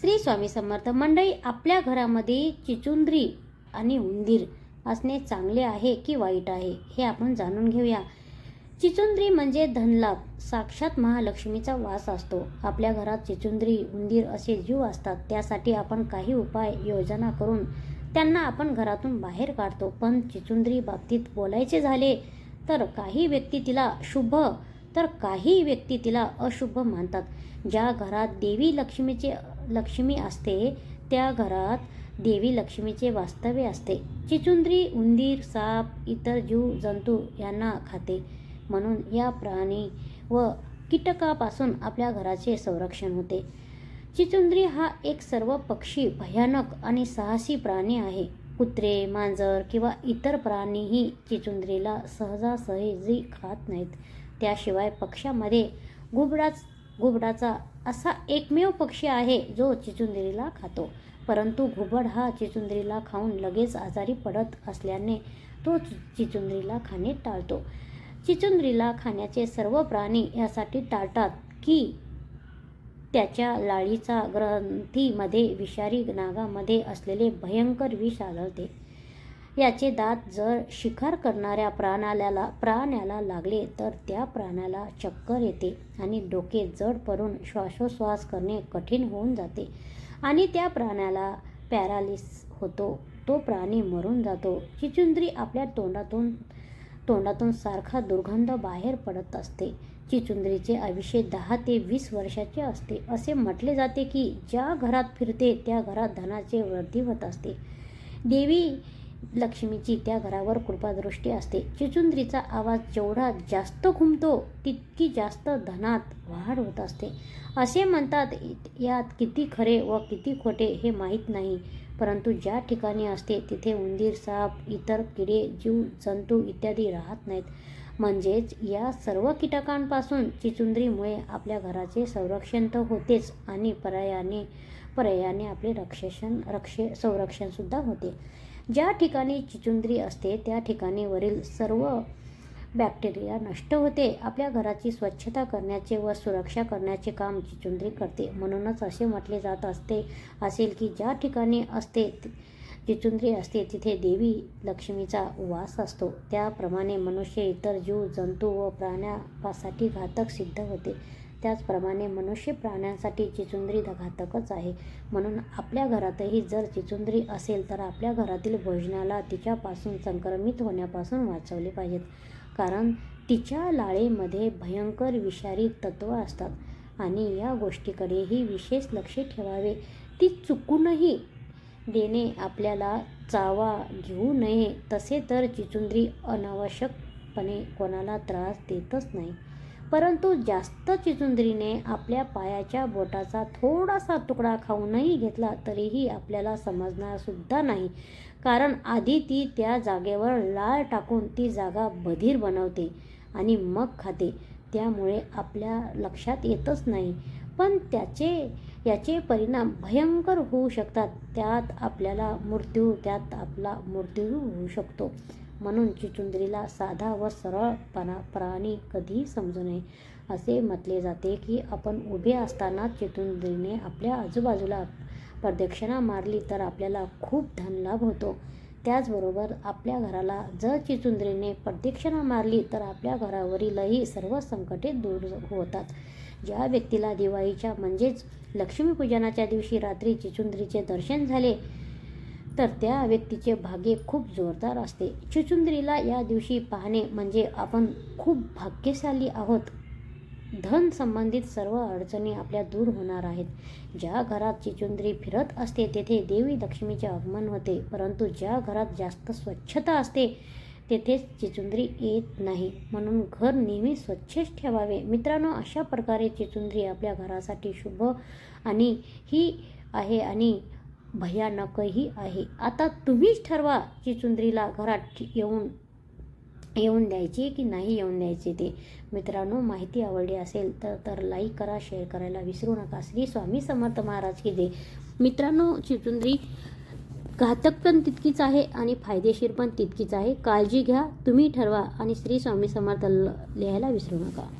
श्री स्वामी समर्थ मंडळी आपल्या घरामध्ये चिचुंद्री आणि उंदीर असणे चांगले आहे की वाईट आहे हे आपण जाणून घेऊया. चिचुंद्री म्हणजे धनलाभ साक्षात महालक्ष्मीचा वास असतो. आपल्या घरात चिचुंद्री उंदीर असे जीव असतात त्यासाठी आपण काही उपाय योजना करून त्यांना आपण घरातून बाहेर काढतो. पण चिचुंद्री बाबतीत बोलायचे झाले तर काही व्यक्ती तिला शुभ तर काही व्यक्ती तिला अशुभ मानतात. ज्या घरात देवी लक्ष्मीचे लक्ष्मी असते त्या घरात देवी लक्ष्मीचे वास्तव्य असते. चिचुंद्री उंदीर साप इतर जीव जंतू यांना खाते. म्हणून या प्राणी व कीटकापासून आपल्या घराचे संरक्षण होते. चिचुंद्री हा एक सर्व पक्षी भयानक आणि साहसी प्राणी आहे. कुत्रे मांजर किंवा इतर प्राणीही चिचुंद्रीला सहजासहजी खात नाहीत. त्याशिवाय पक्ष्यामध्ये घुबडाच घुबडाचा असा एकमेव पक्षी आहे जो चिचुंदरीला खातो. परंतु घुबड हा चिचुंदरीला खाऊन लगेच आजारी पडत असल्याने तो चिचुंदरीला खाणे टाळतो. चिचुंदरीला खाण्याचे सर्व प्राणी यासाठी टाळतात की त्याच्या लाळीचा ग्रंथीमध्ये विषारी नागामध्ये असलेले भयंकर विष आढळते. याचे दात जर शिकार करणाऱ्या प्राण्याला प्राण्याला लागले तर त्या प्राण्याला चक्कर येते आणि डोके जड पडून श्वासोश्वास करणे कठीण होऊन जाते आणि त्या प्राण्याला पॅरालिस होतो. तो प्राणी मरून जातो. चिचुंद्री आपल्या तोंडातून तोंडातून सारखा दुर्गंध बाहेर पडत असते. चिचुंद्रीचे आयुष्य दहा ते वीस वर्षाचे असते. असे म्हटले जाते की ज्या घरात फिरते त्या घरात धनाचे वृद्धी होत असते. देवी लक्ष्मीची त्या घरावर कृपादृष्टी असते. चिचुंद्रीचा आवाज जेवढा जास्त घुमतो तितकी जास्त धनात वाढ होत असते. असे म्हणतात यात किती खरे व किती खोटे हे माहीत नाही. परंतु ज्या ठिकाणी असते तिथे उंदीर साप इतर किडे जीव जंतू इत्यादी राहत नाहीत. म्हणजेच या सर्व कीटकांपासून चिचुंद्रीमुळे आपल्या घराचे संरक्षण तर होतेच आणि पर्यायाने पर्यायाने आपले रक्षण रक्षे संरक्षणसुद्धा होते. ज्या ठिकाणी चिचुंद्री असते त्या ठिकाणी वरील सर्व बॅक्टेरिया नष्ट होते. आपल्या घराची स्वच्छता करण्याचे व सुरक्षा करण्याचे काम चिचुंद्री करते. म्हणूनच असे म्हटले जात असते असेल की ज्या ठिकाणी असते चिचुंद्री असते तिथे देवी लक्ष्मीचा वास असतो. त्याप्रमाणे मनुष्य इतर जीव जंतू व प्राण्यासाठी घातक सिद्ध होते. त्याचप्रमाणे मनुष्य प्राण्यांसाठी चिचुंद्री घातकच आहे. म्हणून आपल्या घरातही जर चिचुंद्री असेल तर आपल्या घरातील भोजनाला तिच्यापासून संक्रमित होण्यापासून वाचवले पाहिजेत. कारण तिच्या लाळेमध्ये भयंकर विषारी तत्व असतात आणि या गोष्टीकडेही विशेष लक्ष ठेवावे. ती चुकूनही देणे आपल्याला चावा घेऊ नये. तसे तर चिचुंद्री अनावश्यकपणे कोणाला त्रास देतच नाही. परंतु जास्त चिचुंदरीने आपल्या पायाच्या बोटाचा थोडासा तुकडा खाऊनही घेतला तरीही आपल्याला समजणारसुद्धा नाही. कारण आधी ती त्या जागेवर लाळ टाकून ती जागा बधीर बनवते आणि मग खाते. त्यामुळे आपल्या लक्षात येतच नाही. पण त्याचे याचे परिणाम भयंकर होऊ शकतात. त्यात आपल्याला मृत्यू त्यात आपला मृत्यू होऊ शकतो. म्हणून चिचुंद्रीला साधा व सरळपणा प्राणी कधीही समजू नये असे म्हटले जाते की आपण उभे असताना चिचुंद्रीने आपल्या आजूबाजूला प्रदक्षिणा मारली तर आपल्याला खूप धनलाभ होतो. त्याचबरोबर आपल्या घराला जर चिचुंद्रीने प्रदक्षिणा मारली तर आपल्या घरावरीलही सर्व संकटे दूर होतात. ज्या व्यक्तीला दिवाळीच्या म्हणजेच लक्ष्मीपूजनाच्या दिवशी रात्री चिचुंद्रीचे दर्शन झाले तर त्या व्यक्तीचे भाग्य खूप जोरदार असते. चुचुंद्रीला या दिवशी पाहणे म्हणजे आपण खूप भाग्यशाली आहोत. धन संबंधित सर्व अडचणी आपल्या दूर होणार आहेत. ज्या घरात चिचुंद्री फिरत असते तेथे देवी लक्ष्मीचे आगमन होते. परंतु ज्या घरात जास्त स्वच्छता असते तेथेच चिचुंद्री येत नाही. म्हणून घर नेहमी स्वच्छच ठेवावे. मित्रांनो अशा प्रकारे चिचुंद्री आपल्या घरासाठी शुभ आणि ही आहे आणि भयानकही आहे. आता तुम्हीच ठरवा चिचुंद्रीला घरात येऊन येऊन द्यायची की नाही येऊन द्यायचे ते. मित्रांनो माहिती आवडली असेल तर तर लाईक करा शेअर करायला विसरू नका. श्री स्वामी समर्थ महाराज की जय. मित्रांनो चिचुंद्री घातक पण तितकीच आहे आणि फायदेशीर पण तितकीच आहे. काळजी घ्या तुम्ही ठरवा आणि श्री स्वामी समर्थ ल- लिहायला विसरू नका.